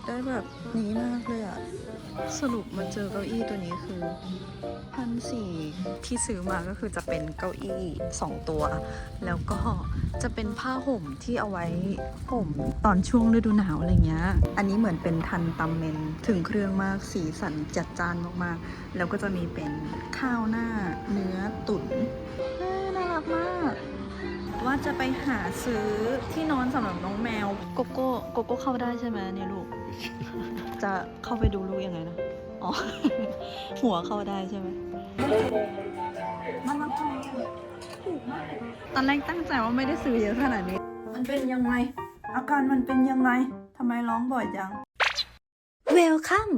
ากได้แบบนี้มากเลยอะสรุปมาเจอเก้าอี้ตัวนี้คือพันสี่ที่ซื้อมาก็คือจะเป็นเก้าอี้สองตัว แล้วก็จะเป็นผ้าห่มที่เอาไว้ห่มตอนช่วงฤดูหนาวอะไรเงี้ย อันนี้เหมือนเป็นทันตำเมนถึงเครื่องมากสีสันจัดจ้านมากๆ แล้วก็จะมีเป็นข้าวหน้าเนื้อตุ๋นน่ารักมาก ว่าจะไปหาซื้อที่นอนสำหรับน้องแมว โกโก้โกโก้เข้าได้ใช่ไหมเนี่ยลูก จะเข้าไปดูลูกยังไงนะ อ๋อ หัวเข้าได้ใช่ไหมมันมันถูกมากตอนแรกตั้งใจว่าไม่ได้ซื้อเยอะขนาดนี้ มันเป็นยังไง อาการมันเป็นยังไงทำไมร้องบ่อยจังเวลคัม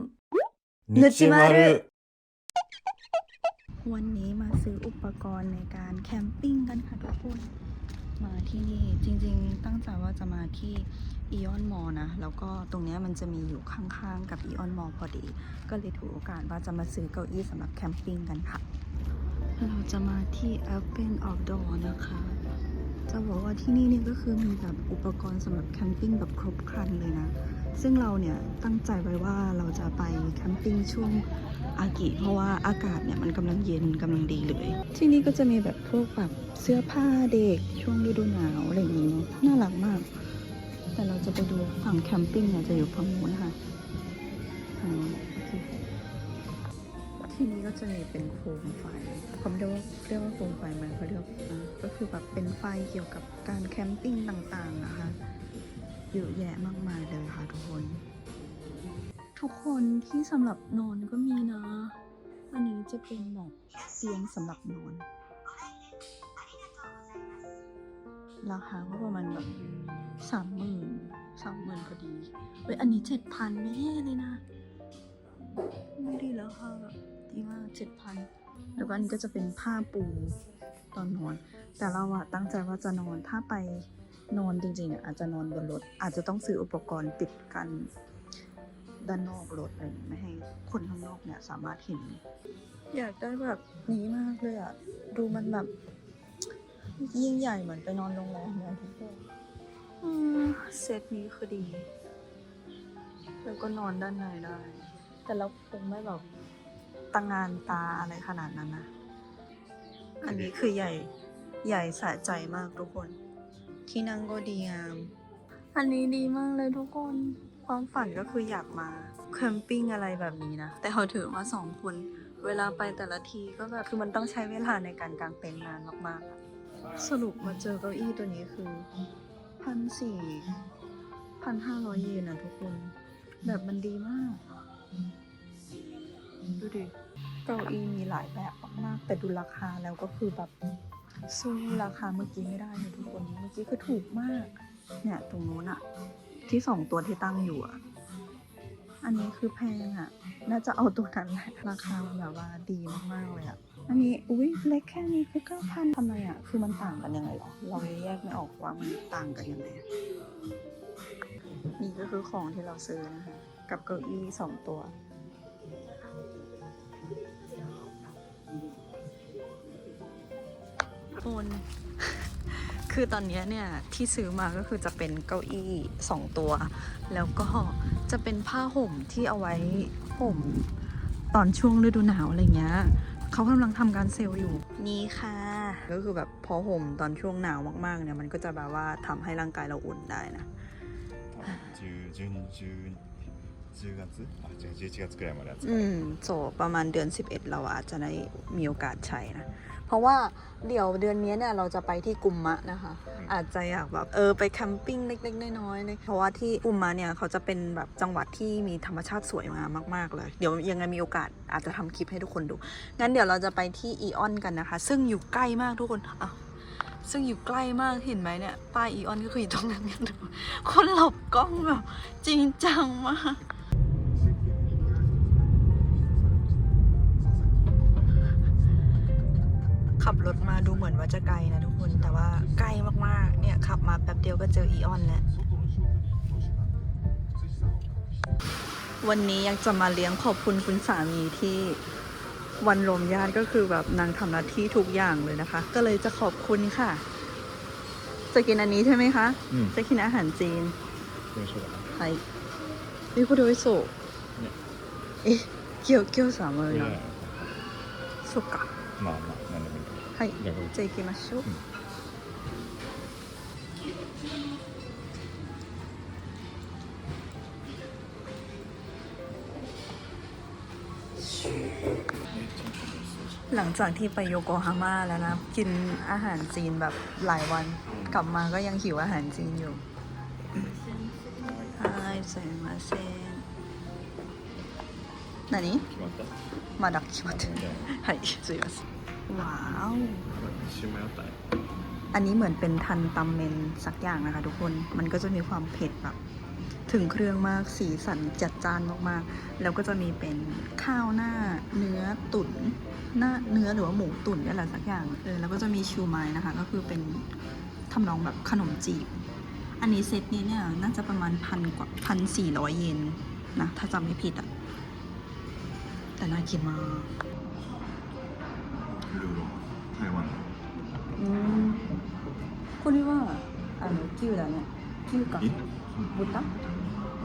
เนุชิมารุวันนี้มาซื้ออุปกรณ์ในการแคมปิ้งกันค่ะทุกคน มาที่นี่จริงๆ ตั้งใจว่าจะมาที่อีออนมอลนะ แล้วก็ตรงนี้มันจะมีอยู่ข้างๆ กับอีออนมอลพอดี ก็เลยถือโอกาสว่าจะมาซื้อเก้าอี้สำหรับแคมปิ้งกันค่ะ เราจะมาที่ Open Outdoor นะคะ จะบอกว่าที่นี่เนี่ยก็คือมีแบบอุปกรณ์สำหรับแคมปิ้งแบบครบครันเลยนะ ซึ่งเราเนี่ยตั้งใจไว้ว่าเราจะไปแคมปิ้งช่วง อากิ เพราะว่าอากาศเนี่ยมันกำลังเย็นกำลังดีเลย ที่นี่ก็จะมีแบบพวกแบบเสื้อผ้าเด็กช่วงฤดูหนาวอะไรอย่างนี้เนอะน่ารักมาก แต่เราจะไปดูฝั่งแคมปิ้งเนี่ยจะอยู่ฝั่งนู้นนะคะฝั่งนู้นโอเคที่นี่ก็จะมีเป็นโคมไฟเขาเรียกว่าเรียกว่าโคมไฟไหมเขาเรียกว่าก็คือแบบเป็นไฟเกี่ยวกับการแคมปิ้งต่างๆนะคะเยอะแยะมากมายเลยค่ะทุกคน ทุกคนที่สำหรับนอนก็มีนะ อันนี้จะเป็นแบบเตียงสำหรับนอน ราคาก็ประมาณแบบสามหมื่นสามหมื่นพอดีเฮ้ยอันนี้เจ็ดพันไม่แย่เลยนะ ไม่ดีแล้วค่ะแบบดีมากเจ็ดพันแล้วก็อันนี้ก็จะเป็นผ้าปูตอนนอน แต่เราอะตั้งใจว่าจะนอนถ้าไปนอนจริงๆอะอาจจะนอนบนรถอาจจะต้องซื้ออุปกรณ์ปิดกัน ด้านนอกรถอะไรอย่างเงี้ยไม่ให้คนข้างนอกเนี่ยสามารถเห็น อยากได้แบบนี้มากเลยอะดูมันแบบ ยิ่งใหญ่เหมือนไปนอนโรงแรมเลยทุกคนอืมเซตนี้คือดี แล้วก็นอนด้านในได้ แต่เราคงไม่แบบตั้งงานตาอะไรขนาดนั้นนะอันนี้คือใหญ่ใหญ่สะใจมากทุกคน ที่นั่งก็ดีงาม อันนี้ดีมากเลยทุกคน ความฝันก็คืออยากมาแคมปิ้งอะไรแบบนี้นะ แต่เขาถือมาสองคน เวลาไปแต่ละทีก็แบบคือมันต้องใช้เวลาในการกางเต็นท์นานมากๆ สรุปมาเจอเก้าอี้ตัวนี้คือพันสี่พันห้าร้อยเยนนะทุกคน แบบมันดีมาก ดูดิ เก้าอี้มีหลายแบบมากๆ แต่ดูราคาแล้วก็คือแบบสู้ราคาเมื่อกี้ไม่ได้เลยทุกคน เมื่อกี้คือถูกมาก เนี่ยตรงโน้นอะ ที่สองตัวที่ตั้งอยู่อะอันนี้คือแพงอะน่าจะเอาตัวนั้นแหละราคามันแบบว่าดีมากๆเลยอะอันนี้อุ้ยเล็กแค่นี้คือเก้าพันทำไมอะคือมันต่างกันยังไงหรอ เราแยกไม่ออกว่ามันต่างกันยังไง นี่ก็คือของที่เราซื้อนะคะ กับเก้าอี้สองตัวคน คือตอนเนี้ยเนี่ยที่ซื้อมาก็คือจะเป็นเก้าอี้สองตัว แล้วก็จะเป็นผ้าห่มที่เอาไว้ห่มตอนช่วงฤดูหนาวอะไรเงี้ยเขากำลังทำการเซลล์อยู่ นี่ค่ะ ก็คือแบบพอห่มตอนช่วงหนาวมากๆเนี่ยมันก็จะแบบว่าทำให้ร่างกายเราอุ่นได้นะ 10 12 10 10月あ違う11月くらいまで扱 อื える มโสประมาณเดือน 11 เราอาจจะได้มีโอกาสใช้นะ เพ ราะว่าเดี๋ยวเดือนนี้เนี่ยเราจะไปที่กุมมะนะคะ อาจจะอยากแบบเออไปแคมปิ้งเล็กๆน้อยๆเลยเพราะว่าที่กุมมะเนี่ยเขาจะเป็นแบบจังหวัดที่มีธรรมชาติสวยงามมากๆเลย เดี๋ยวยังไงมีโอกาสอาจจะทำคลิปให้ทุกคนดู งั้นเดี๋ยวเราจะไปที่อีออนกันนะคะ ซึ่งอยู่ใกล้มากทุกคนอะซึ่งอยู่ใกล้มากเห็นไหมเนี่ยป้ายอีออนก็คืออยู่ตรงนั้นกันดูคนหลบกล้องแบบจริงจังมาก ขับรถมาดูเหมือนว่าจะไกลนะทุกคน แต่ว่าใกล้มากๆ เนี่ยขับมาแป๊บเดียวก็เจออีออนแล้ว วันนี้อยากจะมาเลี้ยงขอบคุณคุณสามีที่วันรวมญาติก็คือแบบนางทำหน้าที่ทุกอย่างเลยนะคะ ก็เลยจะขอบคุณค่ะ จะกินอันนี้ใช่ไหมคะ うん จะกินอาหารจีน よいしょだ ใช่ えこれ美味しそう、え今日今日さもういやなそっかまあまあなんでもいい はいじゃあこれじゃあ行きましょう、หลังจากที่ไปโยโกฮาม่าแล้วนะ กินอาหารจีนแบบหลายวัน กลับมาก็ยังหิวอาหารจีนอยู่はいすいません何決まったまだ決まってるじゃはいすいません ว้าว ชิมแล้วแต่อันนี้เหมือนเป็นทันตัมเมนสักอย่างนะคะทุกคน มันก็จะมีความเผ็ดแบบ ถึงเครื่องมาก สีสันจัดจ้านมากๆ แล้วก็จะมีเป็นข้าวหน้า เนื้อตุ๋นหน้าเนื้อหรือว่าหมูตุ๋นอะไรสักอย่าง เออ แล้วก็จะมีชูไม้นะคะ ก็คือเป็นทำนองแบบขนมจีบ อันนี้เซตนี้เนี่ยน่าจะประมาณพันกว่าพันสี่ร้อยเยนนะ ถ้าจำไม่ผิดอะแต่น่ากินมาก いろいろ台湾のうん。これはあの牛だね牛かえ？豚？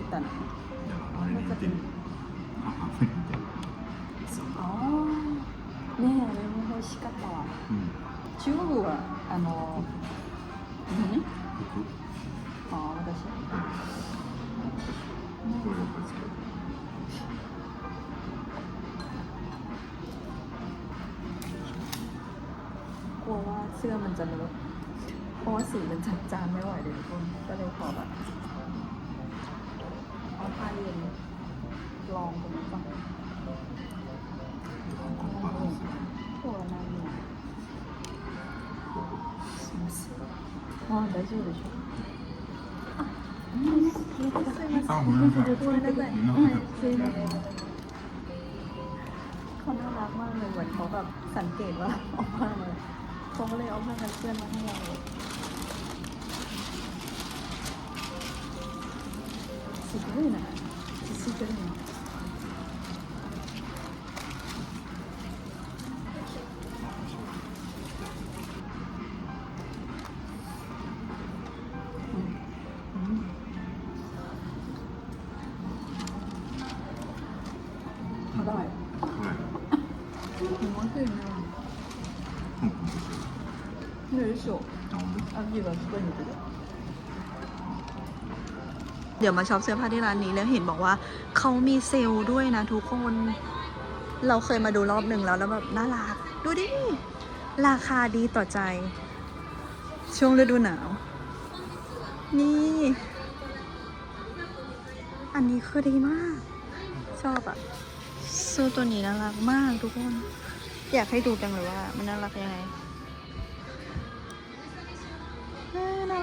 豚の？いやあれに似てる母に似てるああねえあれも美味しかったわうん中国はあの何僕ああ私これよく使うกลั เสื้อมันจะเลอะเพราะว่าสีมันจัดจานไม่ไหวเลยทุกคนก็เลยขอแบบเอาผ้าเย็นลองตรงนี้ก่อน 韓国パンですよそうなんやすいませんあ大丈夫でしょあうんすいませんあごめんなさいごめんなさいごめんなさいはいすいませんเขาน่ารักมากเลยเหมือนเขาแบบสังเกตว่าออกมาเลย เขาก็เลยเอาผ้ากันเปื้อนมาให้เราสุเลยนะสุเลยอร่อยหมูกึ่งอร่ย よいしょ。あ本当味がすごい似てる。เดี๋ยวมาช็อปเสื้อผ้าที่ร้านนี้แล้วเห็นบอกว่าเขามีเซลล์ด้วยนะทุกคน เราเคยมาดูรอบหนึ่งแล้วแล้วแบบน่ารัก ดูดิ ราคาดีต่อใจ ช่วงฤดูหนาว นี่ อันนี้คือดีมาก ชอบอะเสื้อตัวนี้น่ารักมากทุกคน อยากให้ดูจังเลยว่า มันน่ารักยังไง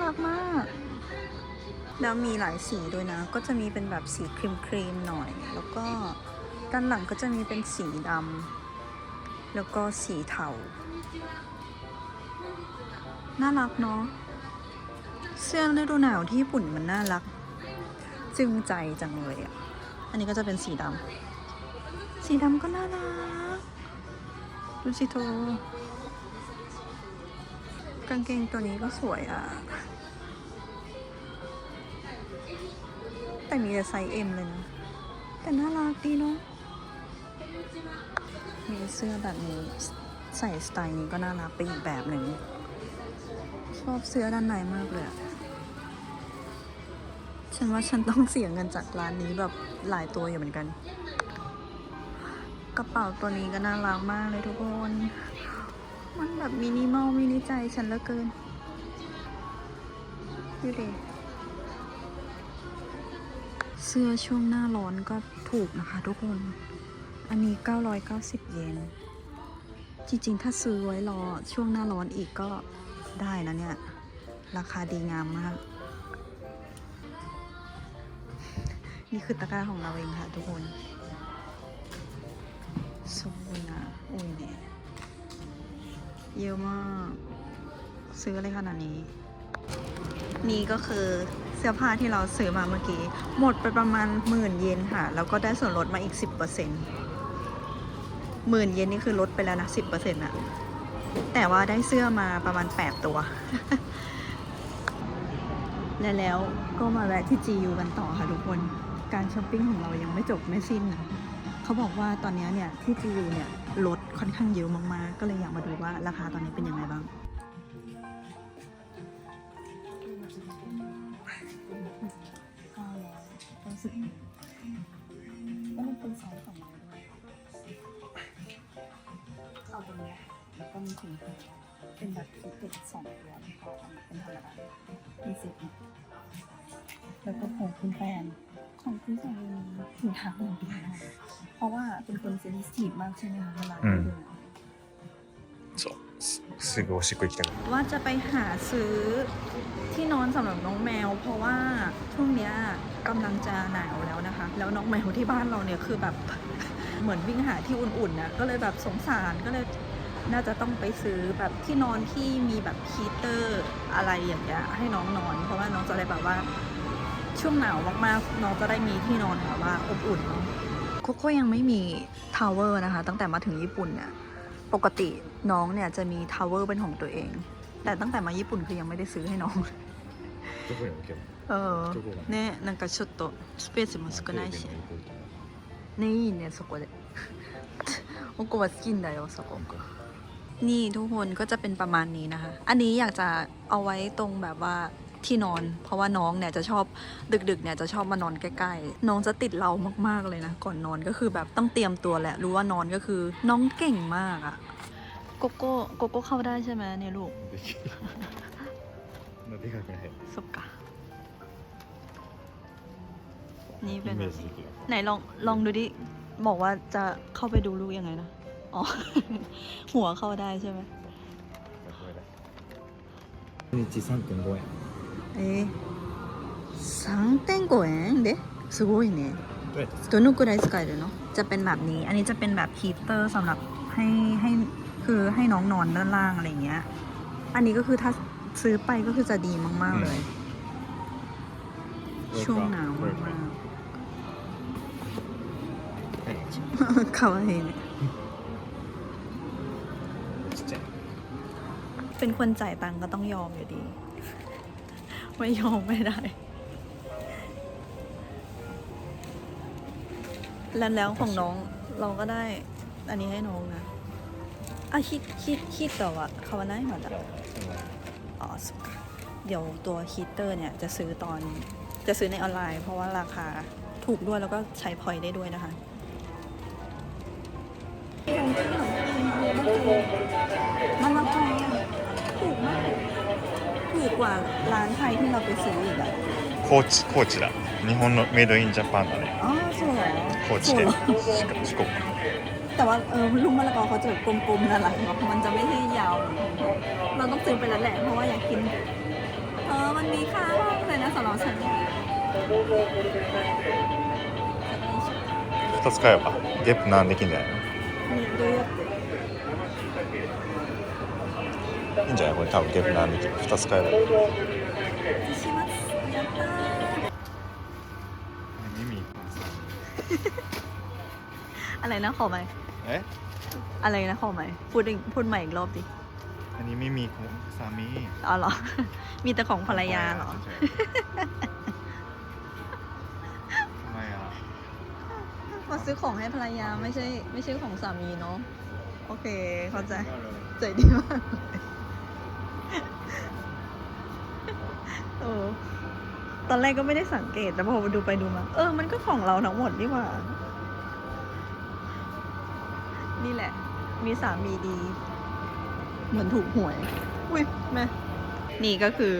รักมาก แล้วมีหลายสีด้วยนะ ก็จะมีเป็นแบบสีครีมครีมหน่อย แล้วก็ด้านหลังก็จะมีเป็นสีดำแล้วก็สีเทา น่ารักเนาะ เสื้อฤดูหนาวที่ญี่ปุ่นมันน่ารัก จึงใจจังเลยอะ อันนี้ก็จะเป็นสีดำ สีดำก็น่ารัก ดูสิโทกางเกงตัวนี้ก็สวยอะ แต่มีแต่ไซส์เอ็มเลยนะ แต่น่ารักดีเนาะ มีเสื้อแบบนี้ ใส่สไตล์นี้ก็น่ารักไปอีกแบบหนึ่ง ชอบเสื้อด้านในมากเลยฉันว่าฉันต้องเสียเงินจากร้านนี้แบบหลายตัวอยู่เหมือนกัน กระเป๋าตัวนี้ก็น่ารักมากเลยทุกคน มันแบบมินิมอลมินิใจฉันเหลือเกินดูดิ สื้อช่วงหน้าร้อนก็ถูกนะคะทุกคน อันนี้ 990 เยน จริงๆ ถ้าซื้อไว้รอช่วงหน้าร้อนอีกก็ได้นะเนี่ย ราคาดีงามมาก นี่คือตะกร้าของเราเองค่ะทุกคนสวยนะอุ้ยเนี่ยเยอะมาก ซื้ออะไรขนาดนี้ นี่ก็คือ สื้อผ้าที่เราซื้อมาเมื่อกี้ หมดไปประมาณหมื่นเยนค่ะ แล้วก็ได้ส่วนลดมาอีก 10%หมื่นเยนนี่คือลดไปแล้วนะ 10%อะแต่ว่าได้เสื้อมาประมาณ 8 ตัว และแล้วก็มาแวะที่ GU กันต่อค่ะทุกคน การช้อปปิ้งของเรายังไม่จบไม่สิ้นนะเขาบอกว่าตอนนี้เนี่ยที่จีเนี่ยลดค่อนข้างเยอะมากๆ ก็เลยอยากมาดูว่าราคาตอนนี้เป็นยังไงบ้าง มีถุงเท้าเป็นแบบพิเศษสองตัวที่เขาทำเป็นธรรมดามีสิบแล้วก็ของคุณแฟน ของคุณแฟนมีถุงเท้าอย่างเดียวเพราะว่าเป็นคนเซนซิทีฟมากใช่ไหมคะเวลา อืม เดิน そうすすぐおしっこ行きたくなる ว่าจะไปหาซื้อที่นอนสำหรับน้องแมว เพราะว่าช่วงเนี้ยกำลังจะหนาวแล้วนะคะ แล้วน้องแมวที่บ้านเราเนี่ยคือแบบ เหมือนวิ่งหาที่อุ่นๆนะก็เลยแบบสงสารก็เลย น่าจะต้องไปซื้อแบบที่นอนที่มีแบบฮีเตอร์อะไรอย่างเงี้ยให้น้องนอน เพราะว่าน้องจะได้แบบว่าช่วงหนาวมากๆน้องจะได้มีที่นอนแบบว่าอบอุ่นเนาะโคโค่ยังไม่มีทาวเวอร์นะคะ ตั้งแต่มาถึงญี่ปุ่นเนี่ย ปกติน้องเนี่ยจะมีทาวเวอร์เป็นของตัวเอง แต่ตั้งแต่มาญี่ปุ่นคือยังไม่ได้ซื้อให้น้อง どこに置けばเออどこがねなんかちょっとスペースも少ないしテレビの横行きまねいいねそこでโกは好きんだよそこ นี่ทุกคนก็จะเป็นประมาณนี้นะคะ อันนี้อยากจะเอาไว้ตรงแบบว่าที่นอน เพราะว่าน้องเนี่ยจะชอบดึกๆ เนี่ยจะชอบมานอนใกล้ๆ น้องจะติดเรามากๆเลยนะ ก่อนนอนก็คือแบบต้องเตรียมตัวแหละ รู้ว่านอนก็คือน้องเก่งมากอะโกโก้โกโก้เข้าได้ใช่ไหมเนี่ยลูก できるまあでかくない そっか นี่ イ เป็น メ แบ ー บ ジ นี้ できる ไหนลองลองดูดิ บอกว่าจะเข้าไปดูลูกยังไงนะ อ๋อ หัวเข้าได้ใช่ไหม これだ日3.5円えー、3.5円ですごいねどうやって使どのくらい使えるのจะเป็นแบบนี้ อันนี้จะเป็นแบบฮีเตอร์สำหรับให้ให้คือให้น้องนอนด้านล่างอะไรเงี้ย อันนี้ก็คือถ้าซื้อไปก็คือจะดีมากๆเลย う ช่วงหนาว これか มาก はいๆ かわいいね เป็นคนจ่ายตังค์ก็ต้องยอมอยู่ดี ไม่ยอมไม่ได้ แล้วแล้วของน้องเราก็ได้ อันนี้ให้น้องนะอะฮิตฮิตฮิตต่ออะคาวาน่ามาจ้ะอ๋อสุกะเดี๋ยวตัวฮีเตอร์เนี่ยจะซื้อตอนจะซื้อในออนไลน์ เพราะว่าราคาถูกด้วยแล้วก็ใช้พอยได้ด้วยนะคะมันละไทยอะถูกมา กกว่าร้านไทยที่เราไปซื้ออีกอ่ะ 高知高知だ日本のメイドインジャパンだね อ๋อสวย 高知で สวย 四国四国 แต่ว่าเออลูกมะละกอเขาจะแบบกลมๆน่ารักเนาะมันจะไม่ใช่ยาวเหมือนของเราเราต้องซื้อไปแล้วแหละ เพราะว่าอยากกิน เออ มันมีค่ามากเลยนะสำหรับฉัน 2つ買えばゲップなんできんじゃないの นี่どうやって んじゃないこれ多分ゲップなんできる2つ買えばいいしますやった耳อะไรนะขอใหม่ え อะไรนะขอใหม่พูดอีกพูดใหม่อีกรอบดิ อันนี้ไม่มีของสามี อ๋อเหรอ มีแต่ของภรรยาเหรอ ใช่ทำไมอ่ะ มาซื้อของให้ภรรยาไม่ใช่ ไม่ใช่ของสามีเนาะโอเค เข้าใจ ใจดีมากเลย ออ ตอนแรกก็ไม่ได้สังเกต แต่พอดูไปดูมา เออ มันก็ของเราทั้งหมดนี่หว่า นี่แหละ มีสามีดี เหมือนถูกหวย อุ้ยแม่นี่ก็คือ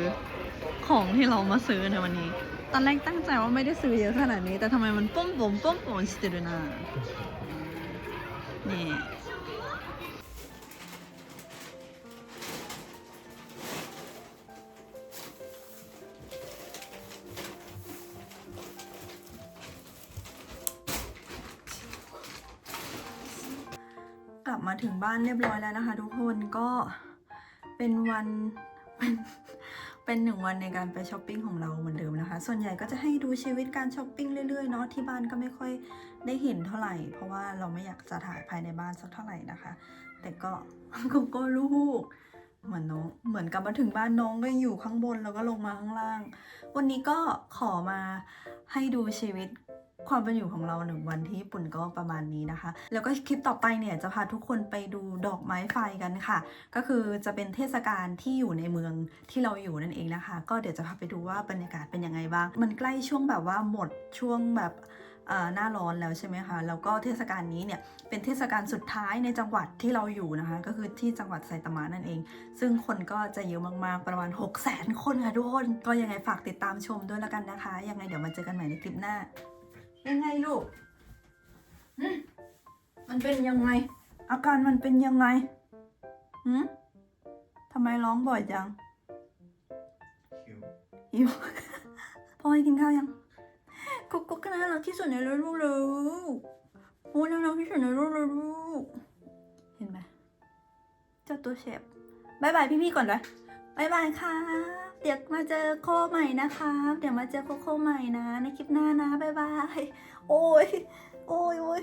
ของที่เรามาซื้อในวันนี้ ตอนแรกตั้งใจว่าไม่ได้ซื้อเยอะขนาดนี้ แต่ทำไมมันป้อมผมป้อมผมสติรุนานี่ กลับมาถึงบ้านเรียบร้อยแล้วนะคะ ทุกคนก็เป็นวันเป็นเป็นหนึ่งวันในการไปช้อปปิ้งของเราเหมือนเดิมนะคะ ส่วนใหญ่ก็จะให้ดูชีวิตการช้อปปิ้งเรื่อยๆเนาะที่บ้านก็ไม่ค่อยได้เห็นเท่าไหร่ เพราะว่าเราไม่อยากจะถ่ายภายในบ้านสักเท่าไหร่นะคะ แต่ก็ก็ก็ลูกเหมือนน้องเหมือนกลับมาถึงบ้านน้องก็อยู่ข้างบนแล้วก็ลงมาข้างล่าง วันนี้ก็ขอมาให้ดูชีวิต ความเป็นอยู่ของเราหนึ่งวันที่ญี่ปุ่นก็ประมาณนี้นะคะ แล้วก็คลิปต่อไปเนี่ยจะพาทุกคนไปดูดอกไม้ไฟกันค่ะ ก็คือจะเป็นเทศกาลที่อยู่ในเมืองที่เราอยู่นั่นเองนะคะ ก็เดี๋ยวจะพาไปดูว่าบรรยากาศเป็นยังไงบ้าง มันใกล้ช่วงแบบว่าหมดช่วงแบบเอ่อหน้าร้อนแล้วใช่ไหมคะ แล้วก็เทศกาลนี้เนี่ยเป็นเทศกาลสุดท้ายในจังหวัดที่เราอยู่นะคะ ก็คือที่จังหวัดไซตามะนั่นเอง ซึ่งคนก็จะเยอะมากๆ ประมาณ 6 0 0 0 0 0 คนค่ะทุกคน ก็ยังไงฝากติดตามชมด้วยแล้วกันนะคะ ยังไงเดี๋ยวมาเจอกันใหม่ในคลิปหน้า ยังไงลูกหึมันเป็นยังไง อาการมันเป็นยังไงหืมทำไมร้องบ่อยจังหิวพ่อให้กินข้าวยังกุ๊กกุ๊กก็น่ารักที่สุดในโลกเลยโอ้น่ารักที่สุดในโลกเลยลูกเห็นไหมเจ้าตัวเชฟบายบายพี่ๆก่อนเลยบายบายค่ะ เดี๋ยวมาเจอโคใหม่นะคะเดี๋ยวมาเจอโคโคใหม่นะ ในคลิปหน้านะบายบาย โอ้ย โอ้ยโอ้ย